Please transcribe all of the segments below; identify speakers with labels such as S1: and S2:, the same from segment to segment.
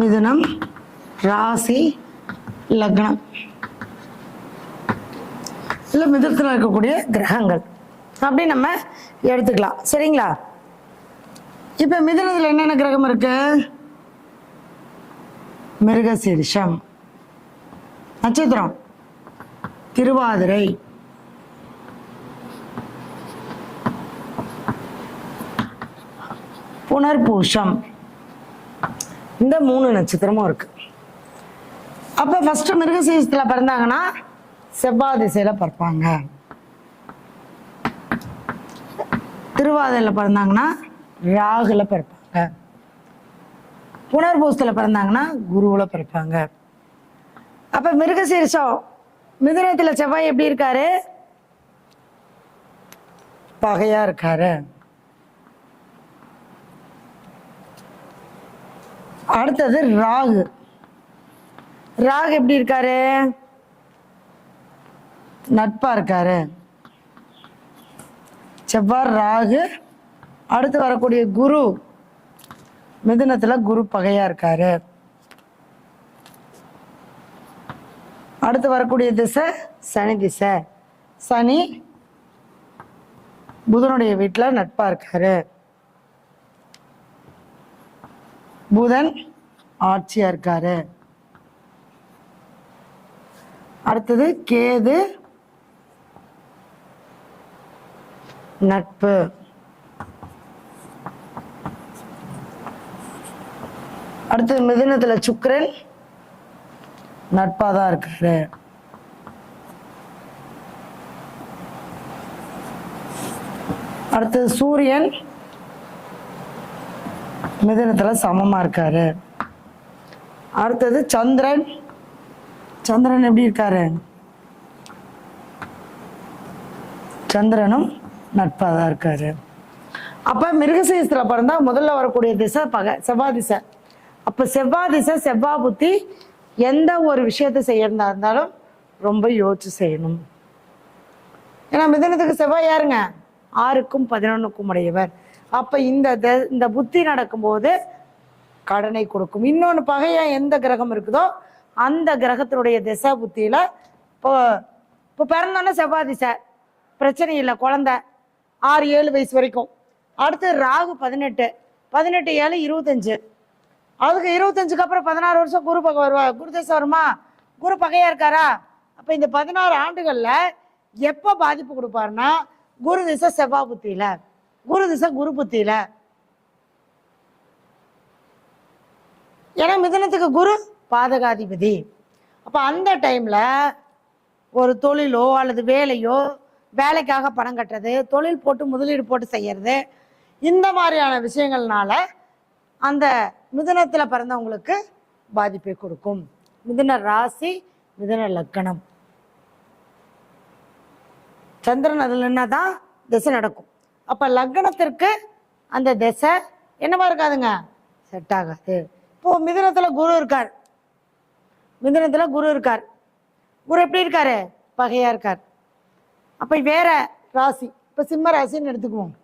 S1: மிதுனம் ராசி லக்னம். இல்லை மிதத்தில் இருக்கக்கூடிய கிரகங்கள். அப்படி நம்ம எடுத்துக்கலாம். சரிங்களா? இப்போ மிதுனத்தில் என்னென்ன கிரகம் இருக்கு? மிருகசீரிஷம் நட்சத்திரம் திருவாதிரை. புனர்பூஷம் இந்த மூணு நட்சத்திரமும் இருக்கு. அப்போ ஃபர்ஸ்ட் மிருகசீரிஷத்தில் பிறந்தாங்கன்னா செவ்வாய் திசையில பிறப்பாங்க. திருவாதிரையில் பிறந்தாங்கன்னா ராகுல பிறப்பாங்க. புனர்பூசத்தில் பிறந்தாங்கன்னா குருவில் பிறப்பாங்க. அப்போ மிருகசீரிஷம் மிதுனத்தில் செவ்வாய் எப்படி இருக்காரு? பகையா இருக்காரு. அடுத்தது ராகு. ராகு எப்படி இருக்காரு? நட்பா இருக்காரு. செவ்வாய் ராகு அடுத்து வரக்கூடிய குரு மிதுனத்துல குரு பகையா இருக்காரு. அடுத்து வரக்கூடிய திசை சனி திசை. சனி புதனுடைய வீட்டில் நட்பாக இருக்காரு. புதன் ஆட்சியா இருக்காரு. அடுத்தது கேது நட்பு. அடுத்தது மிதுனத்துல சுக்கரன் நட்பா தான் இருக்காரு. அடுத்தது சூரியன் மிதனத்தில் சமமாக இருக்காரு. அடுத்தது சந்திரன். சந்திரன் எப்படி இருக்காரு? சந்திரனும் நட்பாக தான் இருக்காரு. அப்போ மிருகசீசத்துல பிறந்தால் முதல்ல வரக்கூடிய திசை பகை செவ்வாய் திசை. அப்போ செவ்வாய் திசை செவ்வாய் புத்தி எந்த ஒரு விஷயத்தை செய்யறதா இருந்தாலும் ரொம்ப யோசிச்சு செய்யணும். ஏன்னா மிதனத்துக்கு செவ்வாய் யாருங்க? ஆறுக்கும் பதினொன்றுக்கும் உடையவர். அப்ப இந்த த- இந்த புத்தி நடக்கும்போது கடனை கொடுக்கும். இன்னொன்று பகையா எந்த கிரகம் இருக்குதோ அந்த கிரகத்தினுடைய திசை புத்தியில இப்போ இப்போ பிறந்தோன்னே செவ்வாய் திசை. பிரச்சனை இல்லை குழந்த. ஆறு ஏழு வயசு வரைக்கும். அடுத்து ராகு பதினெட்டு. பதினெட்டு ஏழு இருபத்தஞ்சு. அதுக்கு இருபத்தஞ்சுக்கு அப்புறம் பதினாறு வருஷம் குரு பகை வருவா. குரு தசை வருமா? குரு பகையா இருக்காரா? அப்ப இந்த பதினாறு ஆண்டுகள்ல எப்போ பாதிப்பு கொடுப்பாருன்னா குரு திசை செவ்வாய் புத்தியில. குரு திசை குரு புத்தியில. ஏன்னா மிதனத்துக்கு குரு பாதகாதிபதி. அப்ப அந்த டைம்ல ஒரு தொழிலோ அல்லது வேலையோ வேலைக்காக பணம் கட்டுறது தொழில் போட்டு முதலீடு போட்டு செய்யறது இந்த மாதிரியான விஷயங்கள்னால அந்த மிதுனத்தில் பிறந்தவங்களுக்கு பாதிப்பை கொடுக்கும். மிதுன ராசி மிதுன லக்கணம். சந்திரன் அதில் தான் திசை நடக்கும். அப்போ லக்னத்திற்கு அந்த திசை என்னவா இருக்காதுங்க செட் ஆகாது. இப்போ மிதுனத்தில் குரு இருக்கார். மிதுனத்தில் குரு இருக்கார். குரு எப்படி இருக்காரு? பகையா இருக்கார். அப்போ வேற ராசி. இப்போ சிம்ம ராசின்னு எடுத்துக்குவோம்.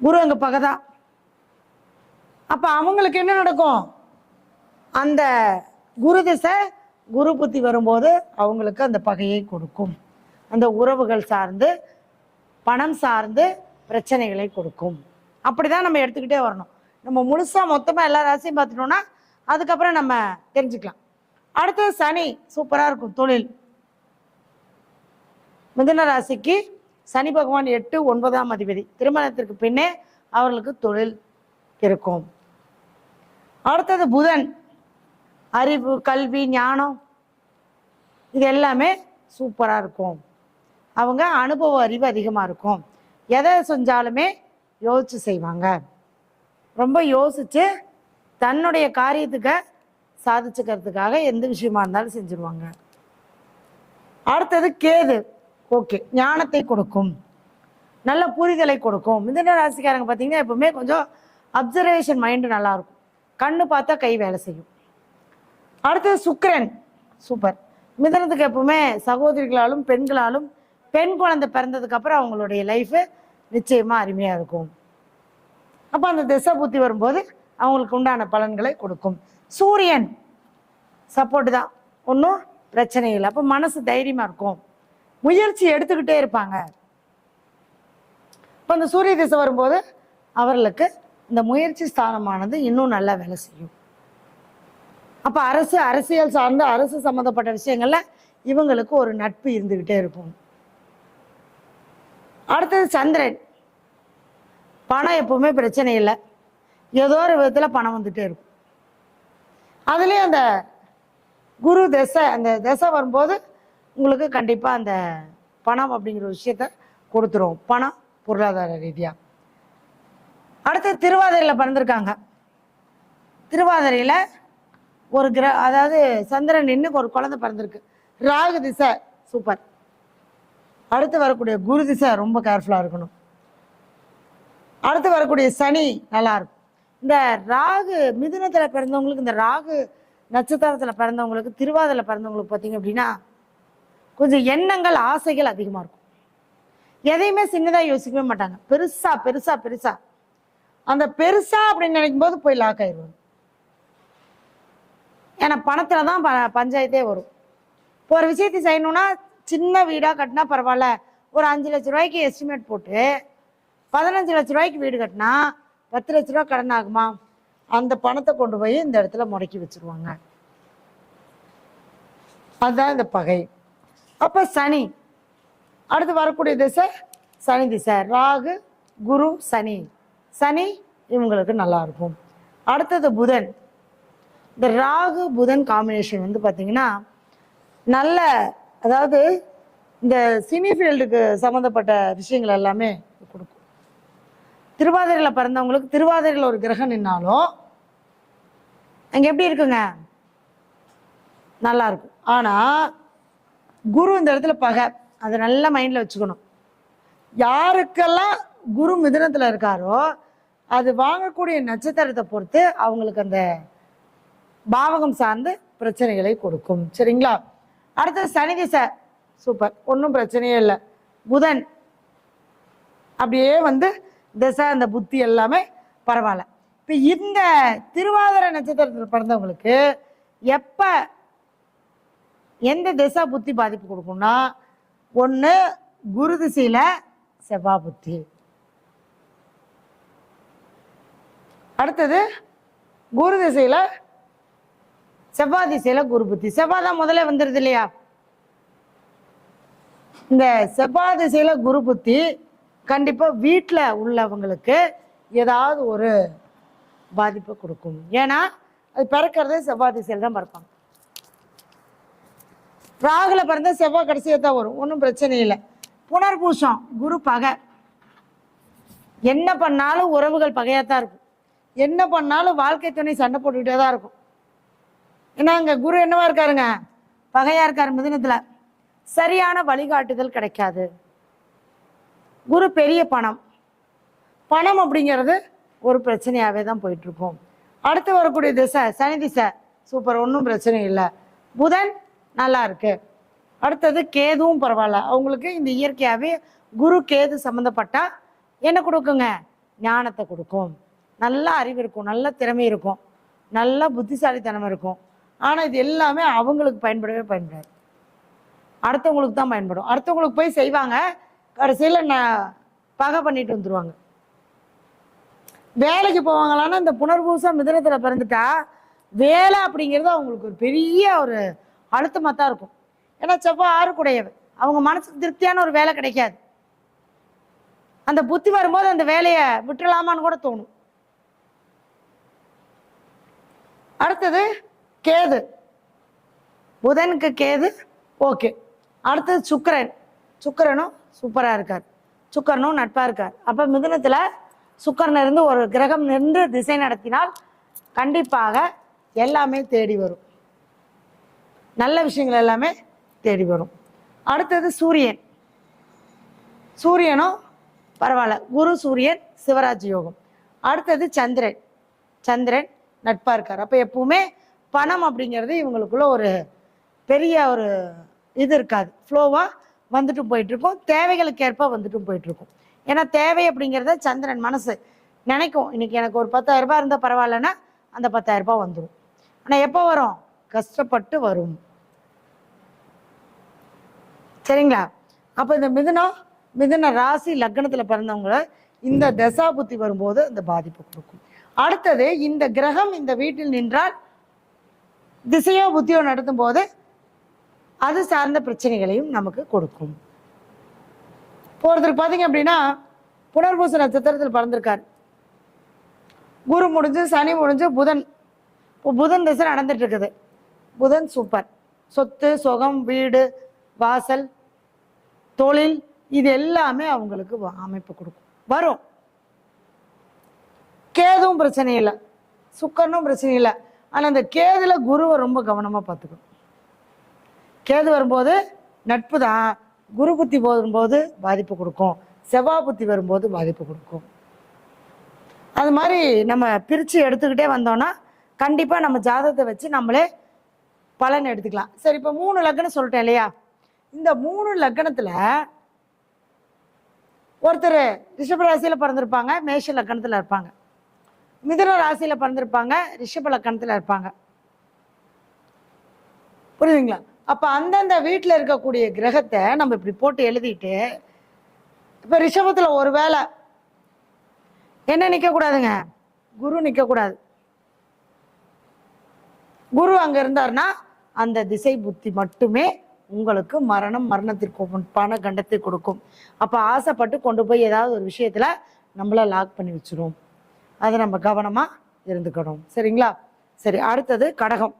S1: குரு அங்கே பகைதான் அப்போ அவங்களுக்கு என்ன நடக்கும்? அந்த குரு திசை குரு புத்தி வரும்போது அவங்களுக்கு அந்த பகையை கொடுக்கும். அந்த உறவுகள் சார்ந்து பணம் சார்ந்து பிரச்சனைகளை கொடுக்கும். அப்படிதான் நம்ம எடுத்துக்கிட்டே வரணும். நம்ம முழுசா மொத்தமா எல்லா ராசியும் பார்த்துட்டோம்னா அதுக்கப்புறம் நம்ம தெரிஞ்சுக்கலாம். அடுத்தது சனி சூப்பரா இருக்கும் தொழில். மிதுன ராசிக்கு சனி பகவான் எட்டு ஒன்பதாம் அதிபதி. திருமணத்திற்கு பின்னே அவர்களுக்கு தொழில் இருக்கும். அடுத்தது புதன். அறிவு கல்வி ஞானம் இது எல்லாமே சூப்பராக இருக்கும். அவங்க அனுபவ அறிவு அதிகமாக இருக்கும். எதை செஞ்சாலுமே யோசிச்சு செய்வாங்க. ரொம்ப யோசித்து தன்னுடைய காரியத்துக்கு சாதிச்சுக்கிறதுக்காக எந்த விஷயமா இருந்தாலும் செஞ்சுருவாங்க. அடுத்தது கேது. ஓகே. ஞானத்தை கொடுக்கும். நல்ல புரிதலை கொடுக்கும். மிதன ராசிக்காரங்க பார்த்தீங்கன்னா எப்பவுமே கொஞ்சம் அப்சர்வேஷன் மைண்டு நல்லாயிருக்கும் கண்ணு பார்த்தா கை வேலை செய்யும். அடுத்தது சுக்கரன். சூப்பர். மிதனத்துக்கு எப்பவுமே சகோதரிகளாலும் பெண்களாலும் பெண் குழந்தை பிறந்ததுக்கு அப்புறம் அவங்களுடைய லைஃபு நிச்சயமா அருமையா இருக்கும். அப்போ அந்த திசை புத்தி வரும்போது அவங்களுக்கு உண்டான பலன்களை கொடுக்கும். சூரியன் சப்போர்ட் தான். ஒன்றும் பிரச்சனை இல்லை. அப்போ மனசு தைரியமா இருக்கும். முயற்சி எடுத்துக்கிட்டே இருப்பாங்க. இப்போ அந்த சூரிய திசை வரும்போது அவர்களுக்கு இந்த முயற்சி ஸ்தானமானது இன்னும் நல்லா வேலை செய்யும். அப்போ அரசு அரசியல் சார்ந்த அரசு சம்மந்தப்பட்ட விஷயங்கள்ல இவங்களுக்கு ஒரு நட்பு இருந்துக்கிட்டே இருக்கும். அடுத்தது சந்திரன். பணம் எப்பவுமே பிரச்சனை இல்லை. ஏதோ ஒரு விதத்தில் பணம் வந்துட்டே இருக்கும். அதுலேயும் அந்த குரு தசை அந்த தசை வரும்போது உங்களுக்கு கண்டிப்பாக அந்த பணம் அப்படிங்கிற விஷயத்த கொடுத்துரும். பணம் பொருளாதார ரீதியாக அடுத்து திருவாதிரையில் பிறந்திருக்காங்க. திருவாதிரையில் ஒரு கிர அதாவது சந்திரன் நின்று ஒரு குழந்தை பிறந்திருக்கு. ராகு திசை சூப்பர். அடுத்து வரக்கூடிய குரு திசை ரொம்ப கேர்ஃபுல்லாக இருக்கணும். அடுத்து வரக்கூடிய சனி நல்லா இருக்கும். இந்த ராகு மிதுனத்தில் பிறந்தவங்களுக்கு இந்த ராகு நட்சத்திரத்தில் பிறந்தவங்களுக்கு திருவாதிரையில் பிறந்தவங்களுக்கு பார்த்தீங்க அப்படின்னா கொஞ்சம் எண்ணங்கள் ஆசைகள் அதிகமாக இருக்கும். எதையுமே சின்னதாக யோசிக்கவே மாட்டாங்க. பெருசா பெருசா பெருசா. அந்த பெருசா அப்படின்னு நினைக்கும் போது போய் லாக் ஆயிடுவாங்க. ஏன்னா பணத்துல தான் ப- பஞ்சாயத்தே வரும். இப்போ ஒரு விஷயத்தை செய்யணும்னா சின்ன வீடாக கட்டினா பரவாயில்ல. ஒரு அஞ்சு லட்ச ரூபாய்க்கு எஸ்டிமேட் போட்டு பதினஞ்சு லட்ச ரூபாய்க்கு வீடு கட்டினா பத்து லட்ச ரூபா கடன் ஆகுமா? அந்த பணத்தை கொண்டு போய் இந்த இடத்துல முடக்கி வச்சிருவாங்க. அதுதான் இந்த பகை. அப்போ சனி. அடுத்து வரக்கூடிய திசை சனி திசை. ராகு குரு சனி. சனி இவங்களுக்கு நல்லா இருக்கும். அடுத்தது புதன். இந்த ராகு புதன் காம்பினேஷன் வந்து பார்த்தீங்கன்னா நல்ல அதாவது இந்த சினி ஃபீல்டுக்கு சம்மந்தப்பட்ட விஷயங்கள் எல்லாமே கொடுக்கும். திருவாதிரையில் பிறந்தவங்களுக்கு திருவாதிரையில் ஒரு கிரகம் நின்னாலும் அங்கே எப்படி இருக்குங்க? நல்லா இருக்கும். ஆனால் குரு இந்த இடத்துல பகை. அதை நல்ல மைண்டில் வச்சுக்கணும். யாருக்கெல்லாம் குரு மிதனத்தில் இருக்காரோ அது வாங்கக்கூடிய நட்சத்திரத்தை பொறுத்து அவங்களுக்கு அந்த பாவகம் சார்ந்து பிரச்சனைகளை கொடுக்கும். சரிங்களா? அடுத்தது சனி திசை. சூப்பர் ஒன்றும் பிரச்சனையே இல்லை. புதன். அப்படியே வந்து திசை அந்த புத்தி எல்லாமே பரவாயில்ல. இப்போ இந்த திருவாதிரை நட்சத்திரத்தில் பிறந்தவங்களுக்கு எப்போ எந்த திசா புத்தி பாதிப்பு கொடுக்கும்னா ஒன்று குரு திசையில் செவ்வா புத்தி. அடுத்தது குரு திசையில் செவ்வாய் திசையில குரு புத்தி. செவ்வாய் தான் முதல்ல வந்துடுது இல்லையா? இந்த செவ்வாய் திசையில குரு புத்தி கண்டிப்பாக வீட்டில் உள்ளவங்களுக்கு ஏதாவது ஒரு பாதிப்பை கொடுக்கும். ஏன்னா அது பிறக்கிறது செவ்வாய் திசையில் தான் பிறப்பாங்க. ராகுல பிறந்த செவ்வாய் கடைசியாக தான் வரும். ஒன்றும் பிரச்சனை இல்லை. புனர்பூசம் குரு பகை. என்ன பண்ணாலும் உறவுகள் பகையாக தான் இருக்கும். என்ன பண்ணாலும் வாழ்க்கை துணை சண்டை போட்டுக்கிட்டே தான் இருக்கும். ஏன்னா அங்கே குரு என்னவா இருக்காருங்க? பகையா இருக்காரு மிதுனத்தில். சரியான வழிகாட்டுதல் கிடைக்காது. குரு பெரிய பணம். பணம் அப்படிங்கிறது ஒரு பிரச்சனையாகவே தான் போயிட்டுருக்கும். அடுத்து வரக்கூடிய திசை சனி திசை. சூப்பர் ஒன்றும் பிரச்சனை இல்லை. புதன் நல்லா இருக்கு. அடுத்தது கேதுவும் பரவாயில்ல. அவங்களுக்கு இந்த இயற்கையாகவே குரு கேது சம்மந்தப்பட்டால் என்ன கொடுக்குங்க? ஞானத்தை கொடுக்கும். நல்ல அறிவு இருக்கும் நல்ல திறமை இருக்கும். நல்ல புத்திசாலித்தனம் இருக்கும். ஆனால் இது எல்லாமே அவங்களுக்கு பயன்படவே பயன்படாது. அடுத்தவங்களுக்கு தான் பயன்படும். அடுத்தவங்களுக்கு போய் செய்வாங்க கடைசியில் நான் பகை பண்ணிட்டு வந்துடுவாங்க வேலைக்கு போவாங்களான்னா இந்த புனர்பூசம் மிதனத்தில் பிறந்துட்டா வேலை அப்படிங்கிறது அவங்களுக்கு ஒரு பெரிய ஒரு அழுத்தமாக தான் இருக்கும். ஏன்னா செவ்வாய் ஆறுக்குடையவன். அவங்க மனசுக்கு திருப்தியான ஒரு வேலை கிடைக்காது. அந்த புத்தி வரும்போது அந்த வேலையை விட்டுலாமான்னு கூட தோணும். அடுத்தது கேது. புதனுக்கு கேது ஓகே. அடுத்தது சுக்கிரன். சுக்கிரனும் சூப்பராக இருக்கார். சுக்கரனும் நட்பாக இருக்கார். அப்போ மிதுனத்தில் சுக்கிரன் இருந்து ஒரு கிரகம் நின்று திசை நடத்தினால் கண்டிப்பாக எல்லாமே தேடி வரும். நல்ல விஷயங்கள் எல்லாமே தேடி வரும். அடுத்தது சூரியன். சூரியனும் பரவாயில்ல. குரு சூரியன் சிவராஜ் யோகம். அடுத்தது சந்திரன். சந்திரன் நட்பாக இருக்கார். அப்போ எப்பவுமே பணம் அப்படிங்கிறது இவங்களுக்குள்ள ஒரு பெரிய ஒரு இது இருக்காது. ஃப்ளோவாக வந்துட்டு போயிட்டுருக்கும். தேவைகளுக்கு ஏற்ப வந்துட்டும் போயிட்டுருக்கும். ஏன்னா தேவை அப்படிங்கிறத சந்திரன் மனசு நினைக்கும். இன்னைக்கு எனக்கு ஒரு பத்தாயிரரூபா இருந்தால் பரவாயில்லன்னா அந்த பத்தாயிரம் ரூபாய் வந்துடும் ஆனால் எப்போ வரும்? கஷ்டப்பட்டு வரும். சரிங்களா? அப்போ இந்த மிதுனம் மிதுன ராசி லக்னத்தில் பிறந்தவங்கள இந்த தசா புத்தி வரும்போது இந்த பாதிப்பு கொடுக்கும். அடுத்தது இந்த கிரகம் இந்த வீட்டில் நின்றால் திசையோ புத்தியோ நடத்தும் போது அது சார்ந்த பிரச்சனைகளையும் நமக்கு கொடுக்கும். இப்போ ஒருத்தர் பார்த்தீங்க அப்படின்னா புனர்பூச நட்சத்திரத்தில் பிறந்திருக்கார். குரு முடிஞ்சு சனி முடிஞ்சு புதன். இப்போ புதன் திசை நடந்துட்டு இருக்குது புதன் சூப்பர். சொத்து சுகம் வீடு வாசல் தொழில் இது எல்லாமே அவங்களுக்கு அமைப்பு கொடுக்கும். வரும். கேதுவும் பிரச்சனை இல்லை. சுக்கரனும் பிரச்சனை இல்லை. ஆனால் அந்த கேதுல குருவை ரொம்ப கவனமாக பார்த்துக்கணும். கேது வரும்போது நட்பு தான். குரு புத்தி போடும்போது பாதிப்பு கொடுக்கும். செவ்வாய் புத்தி வரும்போது பாதிப்பு கொடுக்கும். அது மாதிரி நம்ம பிரித்து எடுத்துக்கிட்டே வந்தோம்னா கண்டிப்பாக நம்ம ஜாதகத்தை வச்சு நம்மளே பலன் எடுத்துக்கலாம். சரி இப்போ மூணு லக்னம் சொல்லிட்டேன் இல்லையா? இந்த மூணு லக்னத்தில் ஒருத்தர் ரிஷபராசியில் பிறந்திருப்பாங்க மேஷ லக்கணத்தில் இருப்பாங்க. மிதுன ராசியில் பிறந்திருப்பாங்க ரிஷப லக்கணத்தில் இருப்பாங்க. புரியுதுங்களா? அப்போ அந்தந்த வீட்டில் இருக்கக்கூடிய கிரகத்தை நம்ம இப்படி போட்டு எழுதிட்டு இப்போ ரிஷபத்தில் ஒரு வேளை என்ன நிற்கக்கூடாதுங்க குரு நிற்கக்கூடாது குரு அங்கே இருந்தார்னா அந்த திசை புத்தி மட்டுமே உங்களுக்கு மரணம் மரணத்திற்கு பண கண்டத்தை கொடுக்கும். அப்போ ஆசைப்பட்டு கொண்டு போய் ஏதாவது ஒரு விஷயத்தில் நம்மளை லாக் பண்ணி வச்சிரும். அதை நம்ம கவனமாக இருந்துக்கணும். சரிங்களா? சரி அடுத்தது கடகம்.